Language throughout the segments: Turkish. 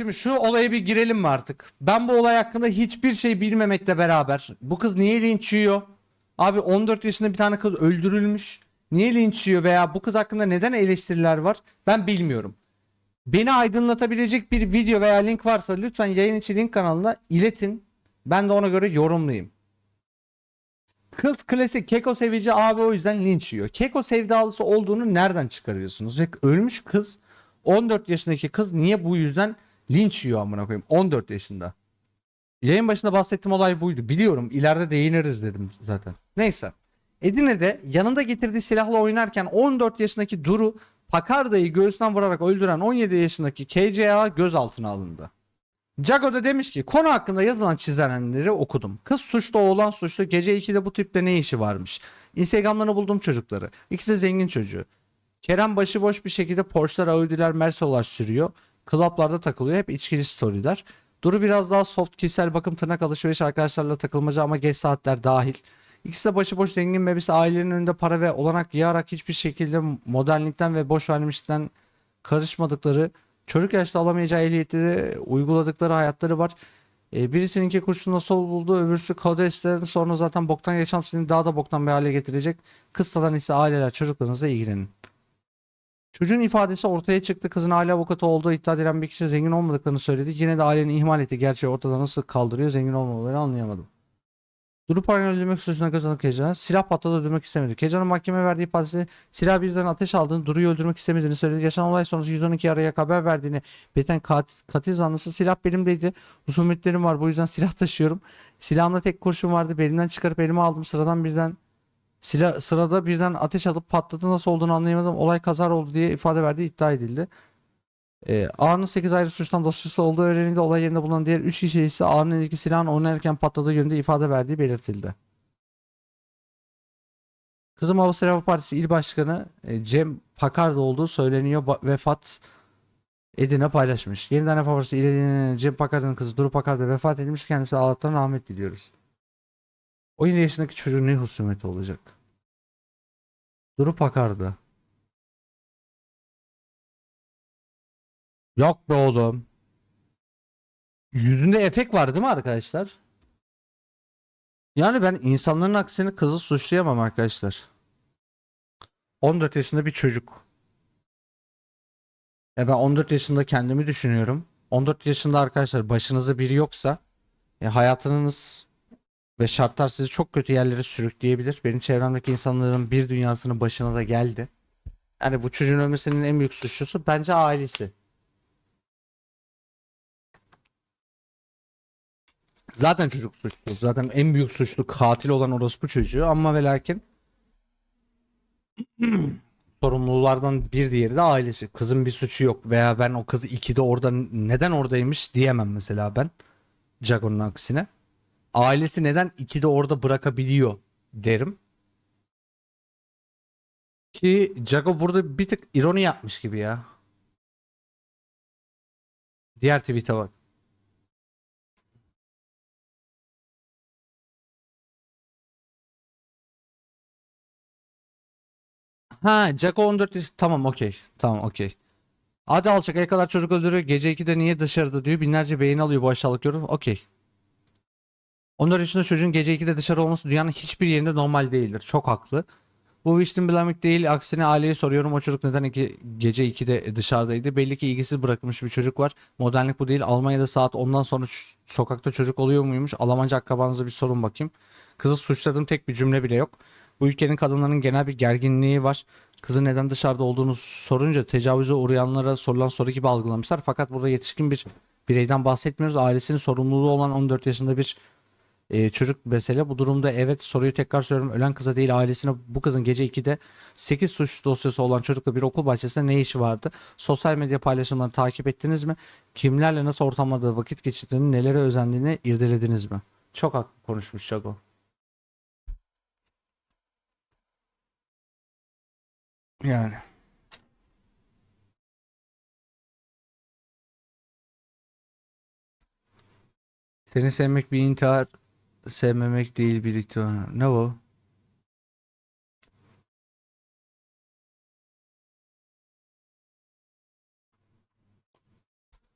Şimdi şu olaya bir girelim mi artık? Ben bu olay hakkında hiçbir şey bilmemekle beraber bu kız niye linç yiyor? Abi 14 yaşında bir tane kız öldürülmüş. Niye linç yiyor veya bu kız hakkında neden eleştiriler var? Ben bilmiyorum. Beni aydınlatabilecek bir video veya link varsa lütfen yayın içi link kanalına iletin. Ben de ona göre yorumlayayım. Kız klasik keko sevici abi o yüzden linç yiyor. Keko sevdalısı olduğunu nereden çıkarıyorsunuz? Ve ölmüş kız 14 yaşındaki kız niye bu yüzden linç yiyor amına koyayım 14 yaşında. Yayın başında bahsettiğim olay buydu. Biliyorum ileride değiniriz dedim zaten. Neyse. Edirne'de yanında getirdiği silahla oynarken 14 yaşındaki Duru Pakarda'yı göğsünden vurarak öldüren 17 yaşındaki KCA gözaltına alındı. Jago da demiş ki konu hakkında yazılan çizilenleri okudum. Kız suçlu oğlan suçlu gece 2'de bu tipte ne işi varmış. Instagram'larını buldum çocukları. İkisi zengin çocuğu. Kerem başıboş bir şekilde Porsche'lar, Audi'ler, Mercedes sürüyor. Klaplarda takılıyor. Hep içkili storyler. Duru biraz daha soft kişisel bakım tırnak alışveriş arkadaşlarla takılmaca ama geç saatler dahil. İkisi de başıboş zengin bebesi ailenin önünde para ve olanak yiyarak hiçbir şekilde modernlikten ve boş vermişlikten karışmadıkları çocuk yaşta alamayacağı ehliyetleri uyguladıkları hayatları var. E, birisininki kurşunla sol buldu öbürsü Kodes'ten sonra zaten boktan yaşam sizin daha da boktan bir hale getirecek. Kıssadan ise aileler çocuklarınızla ilgilenin. Çocuğun ifadesi ortaya çıktı. Kızın aile avukatı olduğu iddia edilen bir kişi zengin olmadıklarını söyledi. Yine de ailenin ihmal ettiği gerçeği ortada nasıl kaldırıyor zengin olmamalarını anlayamadım. Durup Paray'ın öldürmek suçuna kazanık Kecan. Silah patladı öldürmek istemedi. Kecan'ın mahkemeye verdiği ifadesi silah birden ateş aldığını, Duru'yu öldürmek istemediğini söyledi. Yaşanan olay sonrası 112 araya haber verdiğini belirten katil, katil zanlısı silah belimdeydi. Husumetlerim var bu yüzden silah taşıyorum. Silahımda tek kurşun vardı. Belimden çıkarıp elime aldım. Sıradan birden Silah, sırada birden ateş alıp patladı nasıl olduğunu anlayamadım. Olay kazar oldu diye ifade verdiği iddia edildi. Ee, A'nın 8 ayrı suçtan dosyası olduğu öğrenildi. Olay yerinde bulunan diğer 3 kişi ise A'nın elindeki silahın oynarken patladığı yönünde ifade verdiği belirtildi. Kızım Havası Refah Partisi İl Başkanı e, Cem Pakarda olduğu söyleniyor. Vefat Edine paylaşmış. Yeniden Refah Partisi İl Cem Pakarda'nın kızı Duru Pakarda vefat edilmiş. Kendisi Allah'tan rahmet diliyoruz. 17 yaşındaki çocuğun ne husumeti olacak? Durup bakardı. Yok be oğlum. Yüzünde efekt var değil mi arkadaşlar? Yani ben insanların aksine kızı suçlayamam arkadaşlar. 14 yaşında bir çocuk. Ya ben 14 yaşında kendimi düşünüyorum. 14 yaşında arkadaşlar başınızda biri yoksa e, hayatınız ve şartlar sizi çok kötü yerlere sürükleyebilir. Benim çevremdeki insanların bir dünyasının başına da geldi. Yani bu çocuğun ölmesinin en büyük suçlusu bence ailesi. Zaten çocuk suçlu. Zaten en büyük suçlu katil olan orospu çocuğu ama ve lakin sorumlulardan bir diğeri de ailesi. Kızın bir suçu yok veya ben o kızı ikide orada neden oradaymış diyemem mesela ben. Jagon'un aksine ailesi neden iki de orada bırakabiliyor derim. Ki Jago burada bir tık ironi yapmış gibi ya. Diğer tweet'e bak. Ha Jago 14 yaş- tamam okey tamam okey. Hadi alçak el kadar çocuk öldürüyor gece 2'de niye dışarıda diyor binlerce beğeni alıyor bu aşağılık yorum okey. 14 yaşında çocuğun gece 2'de dışarı olması dünyanın hiçbir yerinde normal değildir. Çok haklı. Bu victim blaming değil. Aksine aileye soruyorum o çocuk neden iki, gece 2'de dışarıdaydı. Belli ki ilgisiz bırakılmış bir çocuk var. Modernlik bu değil. Almanya'da saat ondan sonra ç- sokakta çocuk oluyor muymuş? Almanca akrabanıza bir sorun bakayım. Kızı suçladığım tek bir cümle bile yok. Bu ülkenin kadınların genel bir gerginliği var. Kızın neden dışarıda olduğunu sorunca tecavüze uğrayanlara sorulan soru gibi algılamışlar. Fakat burada yetişkin bir bireyden bahsetmiyoruz. Ailesinin sorumluluğu olan 14 yaşında bir e, çocuk mesele. Bu durumda evet soruyu tekrar söylüyorum. Ölen kıza değil ailesine bu kızın gece 2'de 8 suç dosyası olan çocukla bir okul bahçesinde ne işi vardı? Sosyal medya paylaşımlarını takip ettiniz mi? Kimlerle nasıl ortamlarda vakit geçirdiğini, nelere özendiğini irdelediniz mi? Çok haklı konuşmuş Şago. Yani. Seni sevmek bir intihar, sevmemek değil bir ihtimal. Ne o?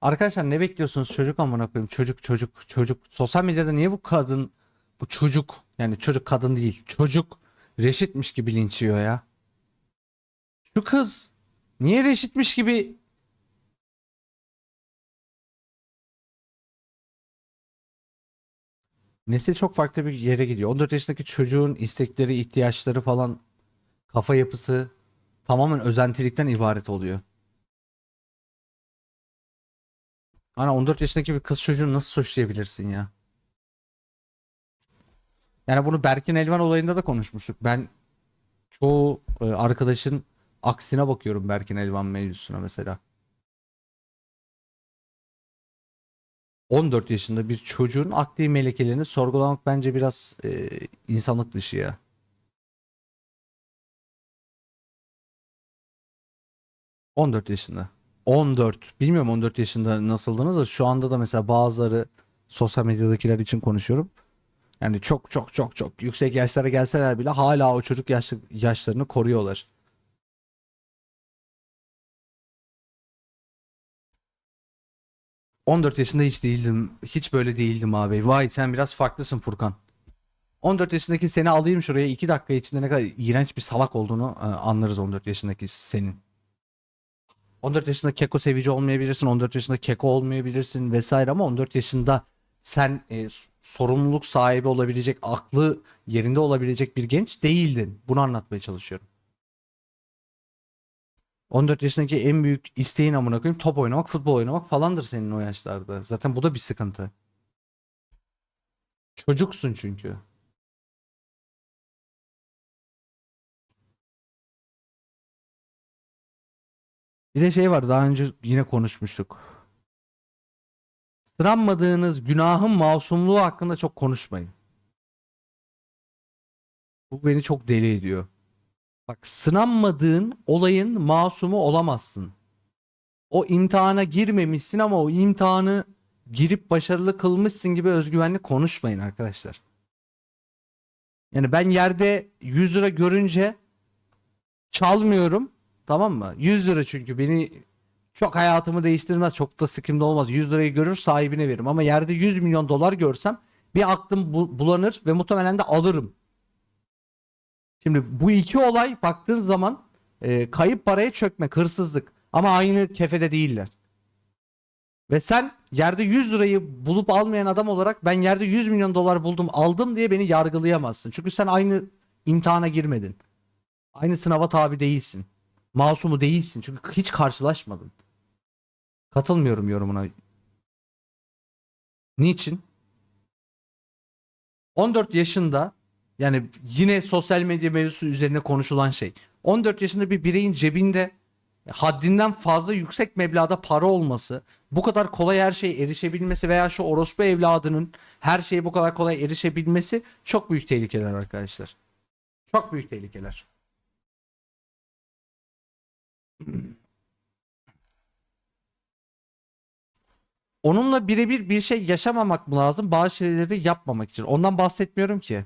Arkadaşlar ne bekliyorsunuz çocuk amına koyayım çocuk çocuk çocuk sosyal medyada niye bu kadın bu çocuk yani çocuk kadın değil çocuk reşitmiş gibi linç ya. Şu kız niye reşitmiş gibi Nesil çok farklı bir yere gidiyor. 14 yaşındaki çocuğun istekleri, ihtiyaçları falan kafa yapısı tamamen özentilikten ibaret oluyor. Ana 14 yaşındaki bir kız çocuğunu nasıl suçlayabilirsin ya? Yani bunu Berkin Elvan olayında da konuşmuştuk. Ben çoğu e, arkadaşın aksine bakıyorum Berkin Elvan mevzusuna mesela. 14 yaşında bir çocuğun akli melekelerini sorgulamak bence biraz e, insanlık dışı ya. ...14 yaşında. 14. Bilmiyorum 14 yaşında nasıldınız da şu anda da mesela bazıları sosyal medyadakiler için konuşuyorum. Yani çok çok çok çok yüksek yaşlara gelseler bile hala o çocuk yaş, yaşlarını koruyorlar. ...14 yaşında hiç değildim. Hiç böyle değildim abi. Vay sen biraz farklısın Furkan. 14 yaşındaki seni alayım şuraya 2 dakika içinde ne kadar iğrenç bir salak olduğunu e, anlarız 14 yaşındaki senin. 14 yaşında keko sevici olmayabilirsin, 14 yaşında keko olmayabilirsin vesaire ama 14 yaşında sen e, sorumluluk sahibi olabilecek, aklı yerinde olabilecek bir genç değildin. Bunu anlatmaya çalışıyorum. 14 yaşındaki en büyük isteğin amına koyayım top oynamak, futbol oynamak falandır senin o yaşlarda. Zaten bu da bir sıkıntı. Çocuksun çünkü. Bir de şey var daha önce yine konuşmuştuk. Sıranmadığınız günahın masumluğu hakkında çok konuşmayın. Bu beni çok deli ediyor. Bak sınanmadığın olayın masumu olamazsın. O imtihana girmemişsin ama o imtihanı girip başarılı kılmışsın gibi özgüvenli konuşmayın arkadaşlar. Yani ben yerde 100 lira görünce çalmıyorum. Tamam mı? 100 lira çünkü beni çok hayatımı değiştirmez. Çok da sıkıntı olmaz. 100 lirayı görür sahibine veririm. Ama yerde 100 milyon dolar görsem bir aklım bu- bulanır ve muhtemelen de alırım. Şimdi bu iki olay baktığın zaman e, kayıp paraya çökmek, hırsızlık ama aynı kefede değiller. Ve sen yerde 100 lirayı bulup almayan adam olarak ben yerde 100 milyon dolar buldum aldım diye beni yargılayamazsın. Çünkü sen aynı imtihana girmedin. Aynı sınava tabi değilsin. Masumu değilsin çünkü hiç karşılaşmadın. Katılmıyorum yorumuna. Niçin? 14 yaşında yani yine sosyal medya mevzusu üzerine konuşulan şey. 14 yaşında bir bireyin cebinde haddinden fazla yüksek meblağda para olması, bu kadar kolay her şeye erişebilmesi veya şu orospu evladının her şeye bu kadar kolay erişebilmesi çok büyük tehlikeler arkadaşlar. Çok büyük tehlikeler. Onunla birebir bir şey yaşamamak mı lazım? Bazı şeyleri yapmamak için. Ondan bahsetmiyorum ki.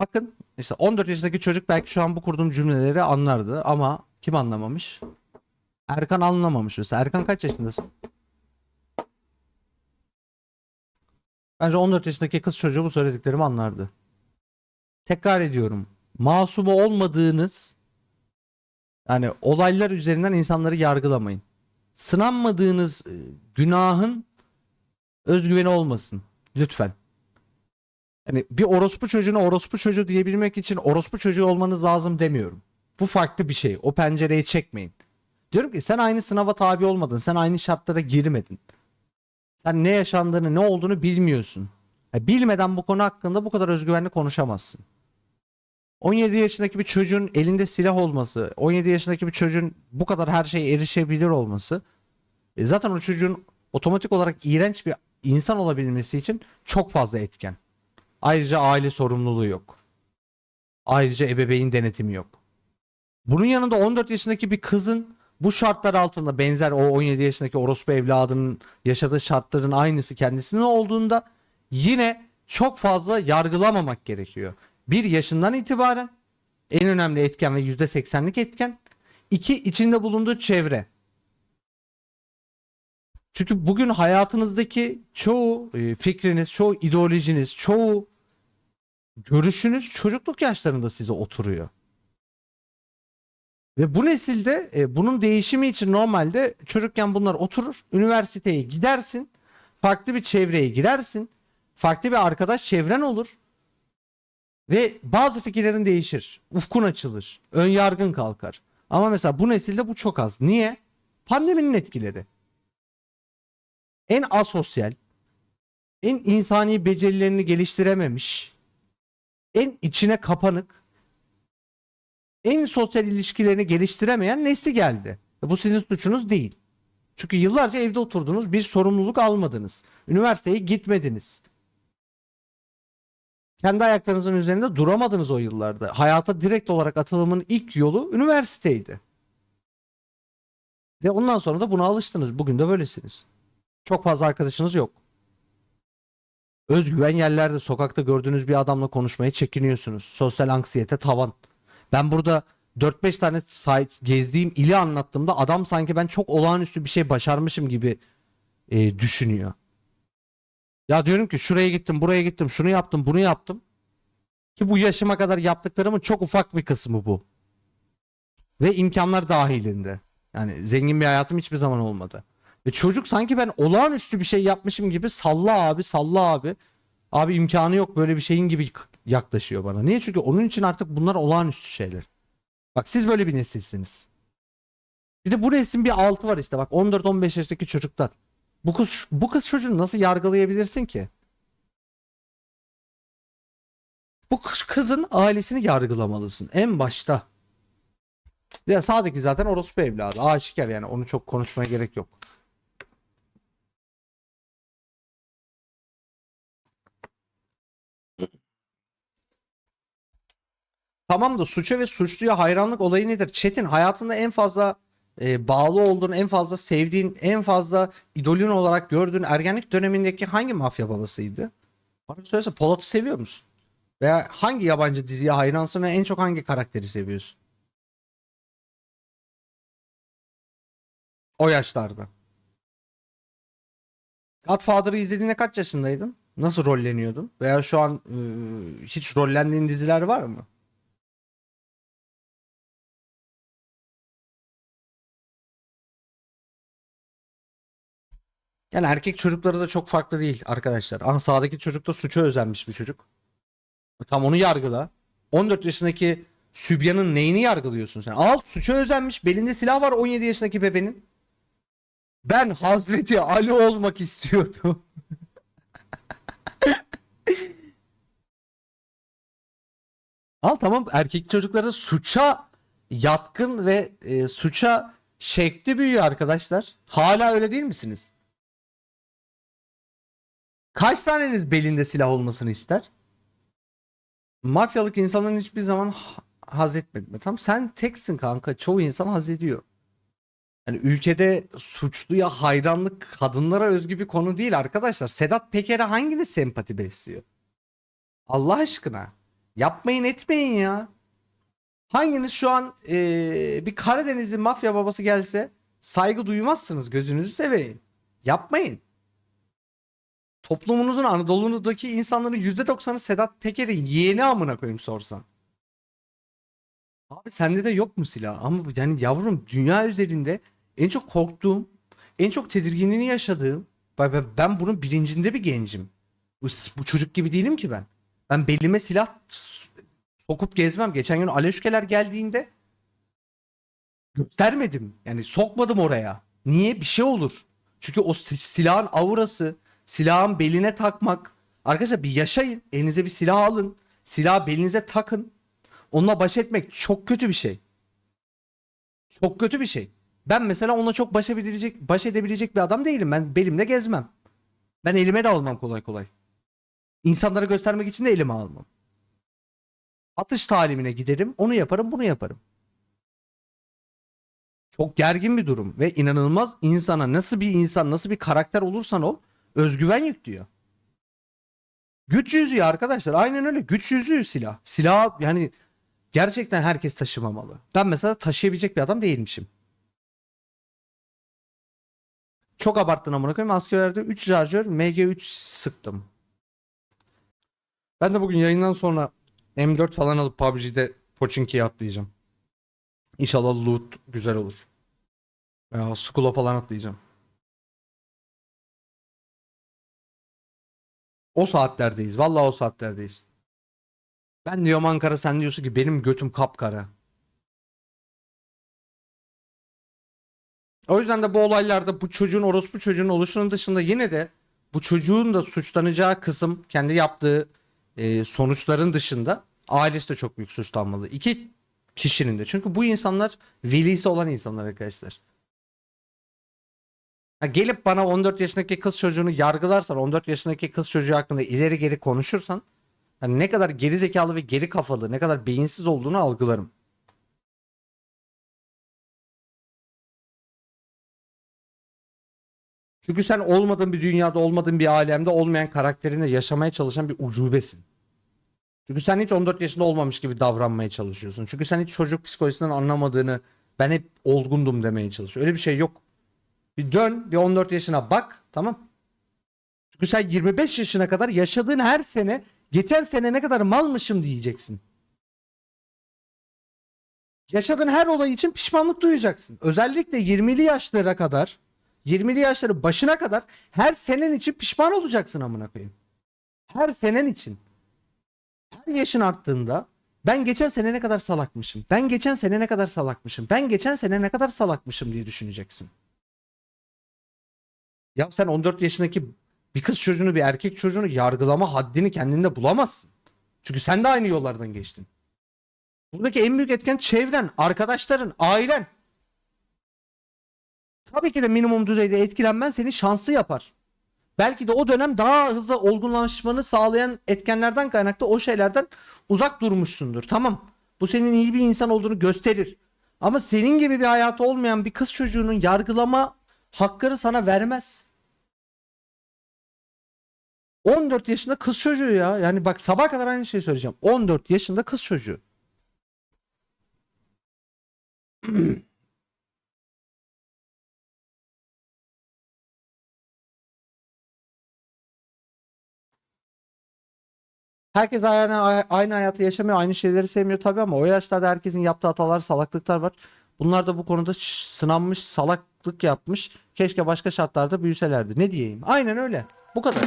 Bakın işte 14 yaşındaki çocuk belki şu an bu kurduğum cümleleri anlardı ama kim anlamamış? Erkan anlamamış mesela. Erkan kaç yaşındasın? Bence 14 yaşındaki kız çocuğu bu söylediklerimi anlardı. Tekrar ediyorum. Masumu olmadığınız yani olaylar üzerinden insanları yargılamayın. Sınanmadığınız e, günahın özgüveni olmasın. Lütfen. Yani bir orospu çocuğuna orospu çocuğu diyebilmek için orospu çocuğu olmanız lazım demiyorum. Bu farklı bir şey. O pencereyi çekmeyin. Diyorum ki sen aynı sınava tabi olmadın. Sen aynı şartlara girmedin. Sen ne yaşandığını, ne olduğunu bilmiyorsun. Ya bilmeden bu konu hakkında bu kadar özgüvenli konuşamazsın. 17 yaşındaki bir çocuğun elinde silah olması, 17 yaşındaki bir çocuğun bu kadar her şeye erişebilir olması e, zaten o çocuğun otomatik olarak iğrenç bir insan olabilmesi için çok fazla etken. Ayrıca aile sorumluluğu yok. Ayrıca ebeveyn denetimi yok. Bunun yanında 14 yaşındaki bir kızın bu şartlar altında benzer o 17 yaşındaki orospu evladının yaşadığı şartların aynısı kendisinin olduğunda yine çok fazla yargılamamak gerekiyor. Bir yaşından itibaren en önemli etken ve %80'lik etken. iki içinde bulunduğu çevre. Çünkü bugün hayatınızdaki çoğu e, fikriniz, çoğu ideolojiniz, çoğu görüşünüz çocukluk yaşlarında size oturuyor. Ve bu nesilde e, bunun değişimi için normalde çocukken bunlar oturur. Üniversiteye gidersin. Farklı bir çevreye girersin. Farklı bir arkadaş çevren olur. Ve bazı fikirlerin değişir. Ufkun açılır. Ön yargın kalkar. Ama mesela bu nesilde bu çok az. Niye? Pandeminin etkileri. En asosyal, en insani becerilerini geliştirememiş, en içine kapanık, en sosyal ilişkilerini geliştiremeyen nesli geldi. Bu sizin suçunuz değil. Çünkü yıllarca evde oturdunuz, bir sorumluluk almadınız. Üniversiteye gitmediniz. Kendi ayaklarınızın üzerinde duramadınız o yıllarda. Hayata direkt olarak atılımın ilk yolu üniversiteydi. Ve ondan sonra da buna alıştınız. Bugün de böylesiniz. Çok fazla arkadaşınız yok. Özgüven yerlerde sokakta gördüğünüz bir adamla konuşmaya çekiniyorsunuz. Sosyal anksiyete tavan. Ben burada 4-5 tane gezdiğim ili anlattığımda adam sanki ben çok olağanüstü bir şey başarmışım gibi e, düşünüyor. Ya diyorum ki şuraya gittim, buraya gittim, şunu yaptım, bunu yaptım. Ki bu yaşıma kadar yaptıklarımın çok ufak bir kısmı bu. Ve imkanlar dahilinde. Yani zengin bir hayatım hiçbir zaman olmadı. Ve çocuk sanki ben olağanüstü bir şey yapmışım gibi salla abi, salla abi. Abi imkanı yok böyle bir şeyin gibi yaklaşıyor bana. Niye? Çünkü onun için artık bunlar olağanüstü şeyler. Bak siz böyle bir nesilsiniz. Bir de bu neslin bir altı var işte bak 14-15 yaşındaki çocuklar. Bu kız bu kız çocuğunu nasıl yargılayabilirsin ki? Bu kız- kızın ailesini yargılamalısın en başta. Ya sağdaki zaten orospu evladı. Aşikar yani onu çok konuşmaya gerek yok. Tamam da suça ve suçluya hayranlık olayı nedir? Çetin hayatında en fazla e, bağlı olduğun, en fazla sevdiğin, en fazla idolün olarak gördüğün ergenlik dönemindeki hangi mafya babasıydı? Bana söylese Polat'ı seviyor musun? Veya hangi yabancı diziye hayransın ve en çok hangi karakteri seviyorsun? O yaşlarda. Godfather'ı izlediğinde kaç yaşındaydın? Nasıl rolleniyordun? Veya şu an e, hiç rollendiğin diziler var mı? Yani erkek çocukları da çok farklı değil arkadaşlar. Aha sağdaki çocuk da suça özenmiş bir çocuk. Tam onu yargıla. 14 yaşındaki Sübyan'ın neyini yargılıyorsun sen? Al suça özenmiş. Belinde silah var 17 yaşındaki bebenin. Ben Hazreti Ali olmak istiyordum. Al tamam erkek çocukları suça yatkın ve e, suça şekli büyüyor arkadaşlar. Hala öyle değil misiniz? Kaç taneniz belinde silah olmasını ister? Mafyalık insanların hiçbir zaman ha- haz etmedi. Tam sen teksin kanka. Çoğu insan haz ediyor. Yani ülkede suçluya hayranlık kadınlara özgü bir konu değil arkadaşlar. Sedat Peker'e hanginiz sempati besliyor? Allah aşkına. Yapmayın etmeyin ya. Hanginiz şu an eee, bir Karadenizli mafya babası gelse saygı duymazsınız gözünüzü seveyim. Yapmayın. Toplumunuzun Anadolu'daki insanların %90'ı Sedat Peker'in yeğeni amına koyayım sorsan. Abi sende de yok mu silah? Ama yani yavrum dünya üzerinde en çok korktuğum, en çok tedirginliğini yaşadığım ben- bunun bilincinde bir gencim. Bu, çocuk gibi değilim ki ben. Ben belime silah sokup gezmem. Geçen gün Aleşkeler geldiğinde göstermedim. Yani sokmadım oraya. Niye? Bir şey olur. Çünkü o si- silahın aurası, silahın beline takmak. Arkadaşlar bir yaşayın. Elinize bir silah alın. Silahı belinize takın. Onunla baş etmek çok kötü bir şey. Çok kötü bir şey. Ben mesela onunla çok baş edebilecek, baş edebilecek bir adam değilim. Ben belimde gezmem. Ben elime de almam kolay kolay. İnsanlara göstermek için de elime almam. Atış talimine giderim. Onu yaparım, bunu yaparım. Çok gergin bir durum ve inanılmaz insana nasıl bir insan, nasıl bir karakter olursan ol özgüven yüklüyor. Güç yüzüğü arkadaşlar. Aynen öyle. Güç yüzüğü silah. Silah yani gerçekten herkes taşımamalı. Ben mesela taşıyabilecek bir adam değilmişim. Çok abarttın amına koyayım. Askerlerde 3 şarjör MG3 sıktım. Ben de bugün yayından sonra M4 falan alıp PUBG'de Pochinki'ye atlayacağım. İnşallah loot güzel olur. Ya Skull'a falan atlayacağım. O saatlerdeyiz. Vallahi o saatlerdeyiz. Ben diyorum Ankara sen diyorsun ki benim götüm kapkara. O yüzden de bu olaylarda bu çocuğun orospu çocuğun oluşunun dışında yine de bu çocuğun da suçlanacağı kısım kendi yaptığı e, sonuçların dışında ailesi de çok büyük suçlanmalı. İki kişinin de. Çünkü bu insanlar velisi olan insanlar arkadaşlar. Ha, gelip bana 14 yaşındaki kız çocuğunu yargılarsan, 14 yaşındaki kız çocuğu hakkında ileri geri konuşursan hani ne kadar geri zekalı ve geri kafalı, ne kadar beyinsiz olduğunu algılarım. Çünkü sen olmadığın bir dünyada, olmadığın bir alemde olmayan karakterinle yaşamaya çalışan bir ucubesin. Çünkü sen hiç 14 yaşında olmamış gibi davranmaya çalışıyorsun. Çünkü sen hiç çocuk psikolojisinden anlamadığını ben hep olgundum demeye çalışıyorsun. Öyle bir şey yok. Bir dön, bir 14 yaşına bak, tamam? Çünkü sen 25 yaşına kadar yaşadığın her sene geçen sene ne kadar malmışım diyeceksin. Yaşadığın her olay için pişmanlık duyacaksın. Özellikle 20'li yaşlara kadar, 20'li yaşları başına kadar her senen için pişman olacaksın amına koyayım. Her senen için. Her yaşın arttığında ben geçen sene ne kadar salakmışım. Ben geçen sene ne kadar salakmışım. Ben geçen sene ne kadar salakmışım diye düşüneceksin. Ya sen 14 yaşındaki bir kız çocuğunu bir erkek çocuğunu yargılama haddini kendinde bulamazsın. Çünkü sen de aynı yollardan geçtin. Buradaki en büyük etken çevren, arkadaşların, ailen. Tabii ki de minimum düzeyde etkilenmen seni şanslı yapar. Belki de o dönem daha hızlı olgunlaşmanı sağlayan etkenlerden kaynaklı o şeylerden uzak durmuşsundur. Tamam. Bu senin iyi bir insan olduğunu gösterir. Ama senin gibi bir hayatı olmayan bir kız çocuğunun yargılama hakkını sana vermez. 14 yaşında kız çocuğu ya. Yani bak sabah kadar aynı şeyi söyleyeceğim. 14 yaşında kız çocuğu. Herkes aynı, aynı hayatı yaşamıyor, aynı şeyleri sevmiyor tabii ama o yaşlarda herkesin yaptığı hatalar, salaklıklar var. Bunlar da bu konuda sınanmış, salaklık yapmış. Keşke başka şartlarda büyüselerdi. Ne diyeyim? Aynen öyle. Bu kadar.